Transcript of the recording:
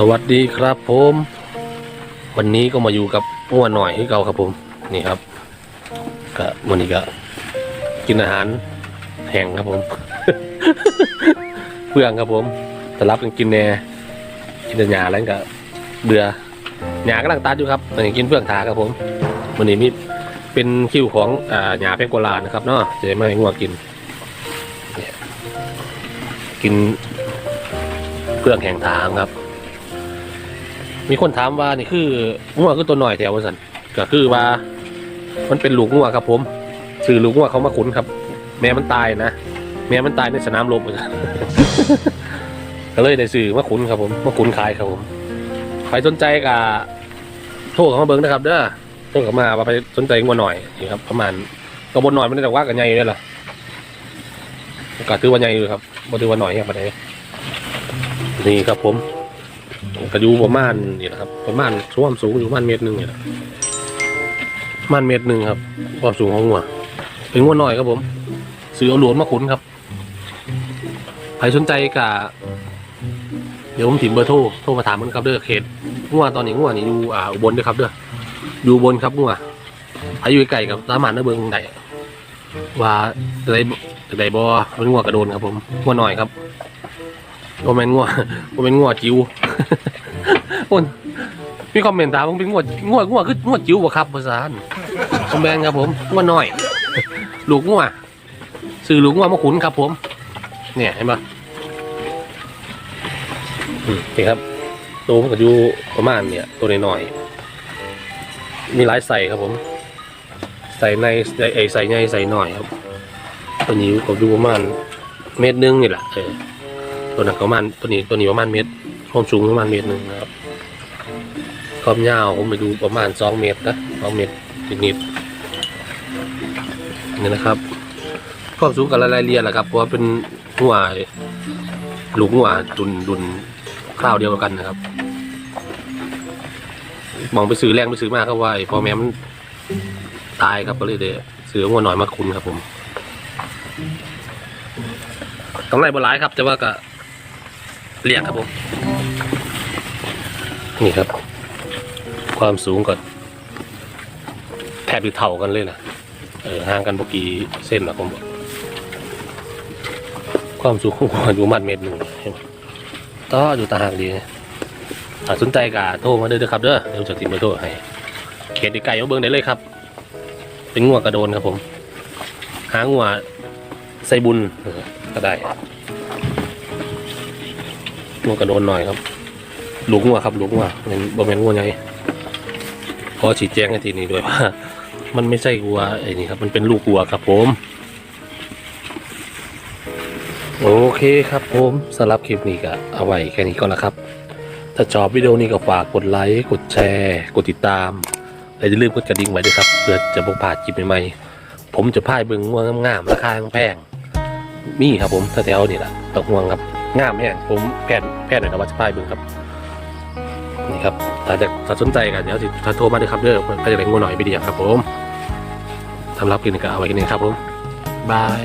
สวัสดีครับผม วันนี้ก็มาอยู่กับอ้วนหน่อยที่เก่าครับผมนี่ครับก็วันนี้ก็กินอาหารแห้งครับผม เพื่องครับผมแต่รับกันกินแหน่กินแต่หญ้าแล้วก็เบื่อหญ้ากำลังตัดอยู่ครับอันนี้กินเพื่องทาครับผมวันนี้มีเป็นคิวของอ่าหญ้าแพงโกลานะครับเนาะจะไม่ให้งัวกินกินเพื่องแห่งทางครับ มีคนถามว่านี่คืองัวคือตัวหน่อยแถววสันก็คือว่า มันเป็นลูกงัวครับผมซื้อลูกงัวเขามาขุนครับ แม่มันตายนะแม่มันตายในสนามรบว่าซั่นก็เลยได้ซื้อมาขุนครับผมมาขุนขายครับผมใครสนใจกับโทรเข้ามาเบิ้งนะครับเด้อโทรเข้ามาว่าไปสนใจงัวหน่อยนี่ครับ ประมาณกระบนหน่อยมันแต่ว่ากันใหญ่อยู่เลยล่ะก็ถือว่าใหญ่อยู่ครับบ่ถือว่าหน่อยครับประเดี๋ยวนี่ครับผม ก็อยู่ประมาณนี่แหละครับ ประมาณควมสูงอยู่ประมาณเมตรหนึ่งเนี่ยนะประมาณเมตรหนึ่งครับ ความสูงของงัวเป็นงัวหน่อยครับผมซื้อเอาหลวนมาขุนครับใครสนใจกะเดี๋ยวผมถิ่มเบอร์โทรโทรมาถามมันครับเด้อเขตงัวตอนนี้งัวนี่อยู่อ่าอุบลด้อครับเด้ออยู่บนครับงัวใครอยู่ไกลกับสามารถเด้อเบิ่งได้ว่าจะได้จะได้บ่เป็นงัวกระโดนครับผมงัวหน่อยครับ โมเมนงัวโมเมนงัวจิ๋วคนมีคอมเมนต์ถามผมเป็นงวดงวดงวดคืองวดจิ๋วบ่ครับภาษาอันคอมแบงครับผมงวดน้อยลูกงวดซื้อลูกงวดมาขุนครับผม เนี่ยเห็นปะอืมนี่ครับตัวมันก็อยู่ประมาณเนี่ยตัวน้อยมีหลายใส่ครับผม ใส่ในใส่ใส่ในใส่หน่อยครับตัวนี้ก็อยู่ประมาณเมตรหนึงนี่แหละเออ ตัวนั้นก็ประมาณตัวนี้ตัวนี้ประมาณเมตรความสูงประมาณเมตรหนึ่งนะครับความยาวผมไปดูประมาณสองเมตรนะสองเมตรนิดๆนี่นะครับความสูงกับรายละเอียดแหละครับเพราะว่าเป็นหัวลูกหัวดุนดุนคราวเดียวกันนะครับมองไปซื้อแรงไปซื้อมากครับว่าไอ้พ่อแม่มันตายครับก็เลยเดซื้อหัวหน่อยมาคุณครับผมกำไรบหลายครับแต่ว่าก็ เลี้ยงครับผม นี่ครับ ความสูงก็แทบจะเท่ากันเลยนะเออห่างกันเมื่อกี้เส้นนะผมบอกความสูงของผมอยู่มันเมตรหนึ่งเห็นไหมต่ออยู่ตาหางดีนะอ่าสนใจกะโทรมาเด้อครับเด้อเดี๋ยวจะติดมาโทรให้เขตไก่มาเบิ้งได้เลยครับ เป็นงัวกระโดนครับผม หางัวใส่บุญก็ได้ งัวกระโดนหน่อยครับหลูกงัวครับหลูกงัวเป็นบะเมนงัวไงขอชี้แจงให้ทีนี้ด้วยว่า มันไม่ใช่วัวไอ้นี่ครับ มันเป็นลูกวัวครับผม โอเคครับผมสำหรับคลิปนี้ก็เอาไว้แค่นี้ก่อนละครับ ถ้าชอบวิดีโอนี้ก็ฝากกดไลค์กดแชร์ กดติดตามและอย่าลืมกดกระดิ่งไว้ด้วยครับเพื่อจะบผ่านคลิปใหม่ๆผมจะพายเบิ่งงัวงามๆราคาแพงมีครับผมแถวๆนี่แหละตกห่วงครับ งามแห้งผมแพทย์แพทย์หน่อยนะว่าจะพายเบิ่งครับ นี่ครับถ้าจะถ้าสนใจกันเดี๋ยวสิถ้าโทรมาด้วยครับเด้อก็จะได้งูหน่อยไปดียวครับผมสำหรับคลินี้ก็เอาไว้กินเองครับผมบาย